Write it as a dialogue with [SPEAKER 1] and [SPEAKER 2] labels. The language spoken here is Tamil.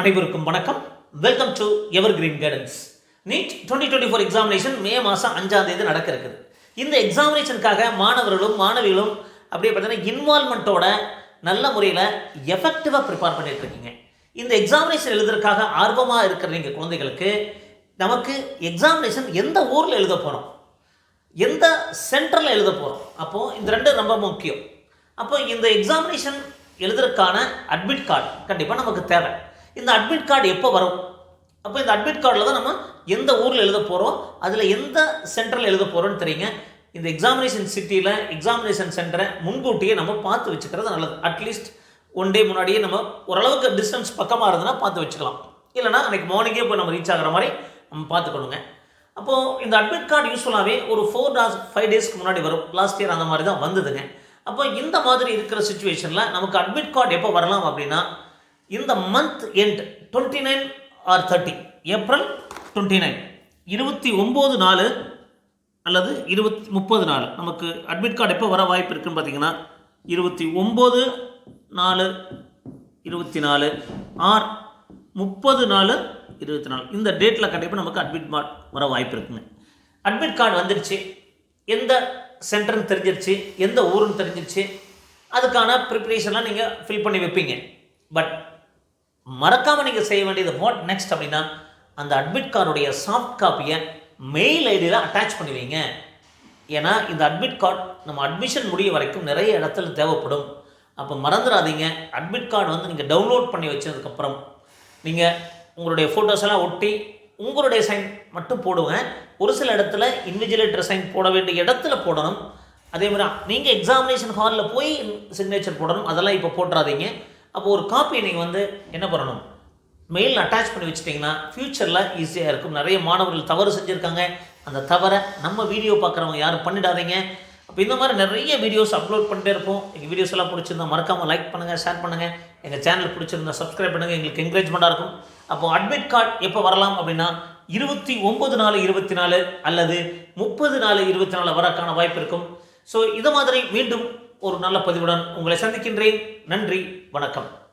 [SPEAKER 1] அனைவருக்கும் வணக்கம். Welcome to evergreen guidance NEET twenty twenty four examination மே மாதம் அஞ்சாம் தேதி நடக்க இருக்குது இந்த எக்ஸாமினேஷனுக்காக மாணவர்களும் மாணவிகளும் அப்படியே பார்த்தீங்கன்னா இன்வால்மெண்ட்டோட நல்ல முறையில் எஃபெக்டிவாக ப்ரிப்பேர் பண்ணிட்டு இருக்கீங்க. இந்த எக்ஸாமினேஷன் எழுதுறதுக்காக ஆர்வமாக இருக்கிற நீங்கள் குழந்தைகளுக்கு நமக்கு எக்ஸாமினேஷன் எந்த ஊரில் எழுத போகிறோம் எந்த சென்டரில் எழுத போகிறோம் அப்போது இந்த ரெண்டு ரொம்ப முக்கியம். அப்போ இந்த எக்ஸாமினேஷன் எழுதுறதுக்கான அட்மிட் கார்டு கண்டிப்பாக நமக்கு தேவை. இந்த அட்மிட் கார்டு எப்போ வரும்? அப்போ இந்த அட்மிட் கார்டில் தான் நம்ம எந்த ஊரில் எழுத போகிறோம் அதில் எந்த சென்டரில் எழுத போகிறோம்னு தெரியுங்க. இந்த எக்ஸாமினேஷன் சிட்டியில் எக்ஸாமினேஷன் சென்டரை முன்கூட்டியே நம்ம பார்த்து வச்சுக்கிறது நல்லது. அட்லீஸ்ட் ஒன் டே முன்னாடியே நம்ம ஓரளவுக்கு டிஸ்டன்ஸ் பக்கமாக இருந்ததுன்னா பார்த்து வச்சுக்கலாம். இல்லைனா அன்றைக்கி மார்னிங்கே போய் நம்ம ரீச் ஆகிற மாதிரி நம்ம பார்த்துக்கணுங்க. அப்போது இந்த அட்மிட் கார்டு யூஸ்ஃபுல்லாகவே ஒரு ஃபோர் டேஸ் ஃபைவ் டேஸ்க்கு முன்னாடி வரும். லாஸ்ட் இயர் அந்த மாதிரி தான் வந்ததுங்க. அப்போ இந்த மாதிரி இருக்கிற சுச்சுவேஷனில் நமக்கு அட்மிட் கார்டு எப்போ வரலாம் அப்படின்னா இந்த month end twenty nine or thirty April twenty nine இருபத்தி ஒம்பது நாலு அல்லது இருபத்தி முப்பது நாள் நமக்கு அட்மிட் கார்டு எப்போ வர வாய்ப்பு இருக்குன்னு பார்த்தீங்கன்னா இருபத்தி ஒம்பது நாலு இருபத்தி நாலு ஆர் முப்பது நாலு இருபத்தி நாலு. இந்த டேட்டில் கண்டிப்பாக நமக்கு அட்மிட் கார்டு வர வாய்ப்பு இருக்குங்க. அட்மிட் கார்டு வந்துருச்சு. எந்த சென்டர்னு தெரிஞ்சிருச்சு. எந்த ஊருன்னு தெரிஞ்சிருச்சு. அதுக்கான ப்ரிப்பரேஷன்லாம் நீங்கள் ஃபில் பண்ணி வைப்பீங்க. பட் மறக்காமல் நீங்கள் செய்ய வேண்டியது வாட் நெக்ஸ்ட் அப்படின்னா அந்த அட்மிட் கார்டுடைய சாஃப்ட் காப்பியை மெயில் ஐடியில் அட்டாச் பண்ணி வைங்க. ஏன்னா இந்த அட்மிட் கார்டு நம்ம அட்மிஷன் முடிய வரைக்கும் நிறைய இடத்துல தேவைப்படும். அப்போ மறந்துடாதீங்க. அட்மிட் கார்டு வந்து நீங்கள் டவுன்லோட் பண்ணி வச்சதுக்கப்புறம் நீங்கள் உங்களுடைய ஃபோட்டோஸ் எல்லாம் ஒட்டி உங்களுடைய சைன் மட்டும் போடுவேன் ஒரு சில இடத்துல இன்விஜிலேட்டர் சைன் போட வேண்டிய இடத்துல போடணும். அதே மாதிரி நீங்கள் எக்ஸாமினேஷன் ஹாலில் போய் சிக்னேச்சர் போடணும். அதெல்லாம் இப்போ போட்டுறாதீங்க. அப்போ ஒரு காப்பியை நீங்கள் வந்து என்ன பண்ணணும்? மெயில் அட்டாச் பண்ணி வச்சிட்டிங்கன்னா ஃப்யூச்சரில் ஈஸியாக இருக்கும். நிறைய மாணவர்கள் தவறு செஞ்சுருக்காங்க. அந்த தவறை நம்ம வீடியோ பார்க்குறவங்க யாரும் பண்ணிடாதீங்க. அப்போ இந்த மாதிரி நிறைய வீடியோஸ் அப்லோட் பண்ணிட்டே இருப்போம். எங்கள் வீடியோஸ் எல்லாம் பிடிச்சிருந்தா மறக்காமல் லைக் பண்ணுங்கள் ஷேர் பண்ணுங்கள் எங்கள் சேனல் பிடிச்சிருந்தா சப்ஸ்கிரைப் பண்ணுங்கள் எங்களுக்கு என்கரேஜ்மெண்ட்டாக இருக்கும். அப்போ அட்மிட் கார்டு எப்போ வரலாம் அப்படின்னா இருபத்தி ஒம்பது நாலு இருபத்தி நாலு அல்லது முப்பது நாலு இருபத்தி நாலு வரக்கான வாய்ப்பு இருக்கும் ஸோ இது மாதிரி மீண்டும் ஒரு நல்ல பதிவுடன் உங்களை சந்திக்கின்றேன். நன்றி வணக்கம்.